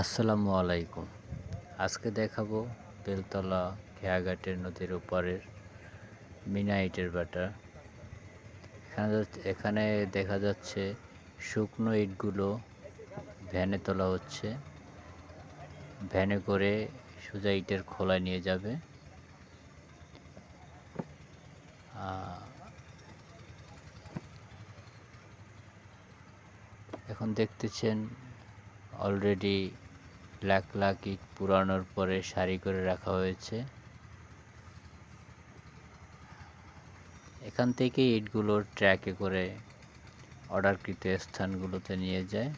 আসসালামু আলাইকুম। আজকে দেখাবো বেলতলা খেয়াঘাটের নদীর ওপারের মিনা ইটের বাটা এখানে এখানে দেখা যাচ্ছে শুকনো ইটগুলো ভ্যানে তোলা হচ্ছে। ভ্যানে করে সোজা ইটের খোলায় নিয়ে যাবে। এখন দেখতেছেন অলরেডি লাখ লাখ ইট পুরানোর পরে সারি করে রাখা হয়েছে। এখান থেকে ইটগুলো ট্র্যাকে করে অর্ডারকৃত স্থানগুলোতে নিয়ে যায়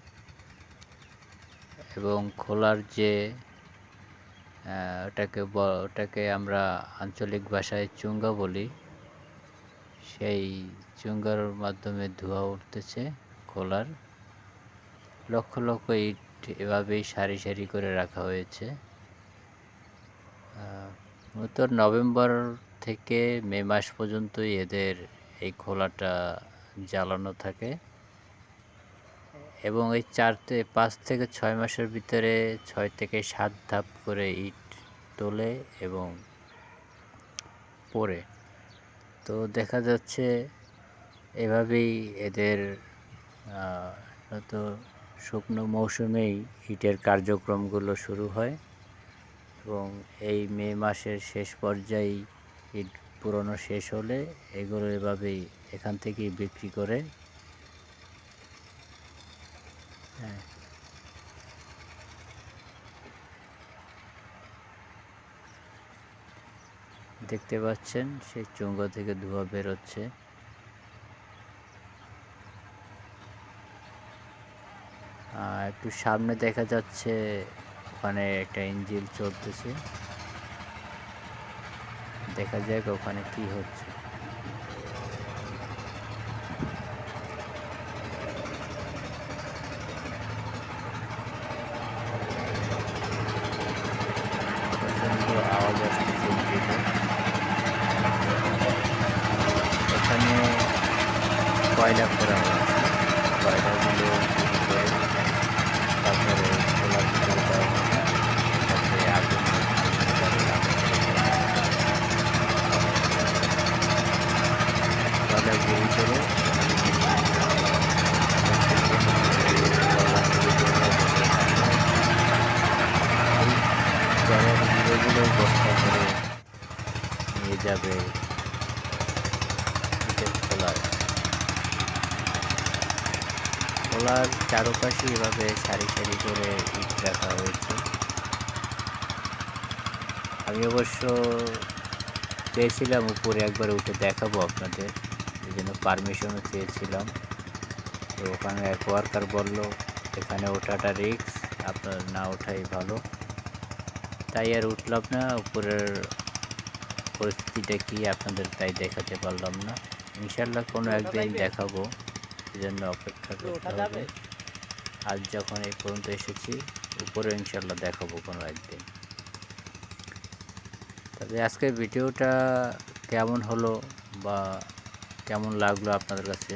এবং খোলার যে ওটাকে ওটাকে আমরা আঞ্চলিক ভাষায় চুঙ্গা বলি, সেই চুঙ্গার মাধ্যমে ধোঁয়া উঠতেছে খোলার। লক্ষ লক্ষ ইট এভাবেই সারি সারি করে রাখা হয়েছে। মূলত নভেম্বর থেকে মে মাস পর্যন্তই এদের এই খোলাটা জ্বালানো থাকে এবং এই চার পাঁচ থেকে ছয় মাসের ভিতরে ছয় থেকে সাত ধাপ করে ইট তোলে এবং পড়ে। তো দেখা যাচ্ছে এভাবেই এদের হয়তো শুকনো মৌসুমেই হিটের কার্যক্রমগুলো শুরু হয় এবং এই মে মাসের শেষ পর্যায়ে ইট পুরনো শেষ হলে এগুলো এভাবেই এখান থেকেই বিক্রি করে। হ্যাঁ। দেখতে পাচ্ছেন সেই চুঙ্গ থেকে ধোঁয়া বেরোচ্ছে। একটু সামনে দেখা যাচ্ছে, ওখানে একটা ইঞ্জিন চলতেছে। দেখা যাক ওখানে কি হচ্ছে। এখানে কয়লা করা হয়েছে? কয়লাগুলো করে নিয়ে যাবে। খোলার। খোলার চারপাশে এভাবে সারি সারি করে ইট রাখা হয়েছে। আমি অবশ্য চেয়েছিলাম উপরে একবার উঠে দেখাবো আপনাদের। এই জন্য পারমিশনও চেয়েছিলাম। তো ওখানে এক ওয়ার্কার বলল এখানে ওঠাটা রিক্স আপনার না ওঠাই ভালো। তাই আর উঠলাম না উপরের পরিস্থিতিটা কি আপনাদের তাই দেখাতে পারলাম না। ইনশাল্লাহ কোনো একদিন দেখাবো জন্য অপেক্ষা করতে হবে। আজ যখন এই পর্যন্ত এসেছি উপরে ইনশাল্লাহ দেখাবো কোনো একদিন। তবে আজকের ভিডিওটা কেমন হলো বা কেমন লাগল আপনাদের কাছে?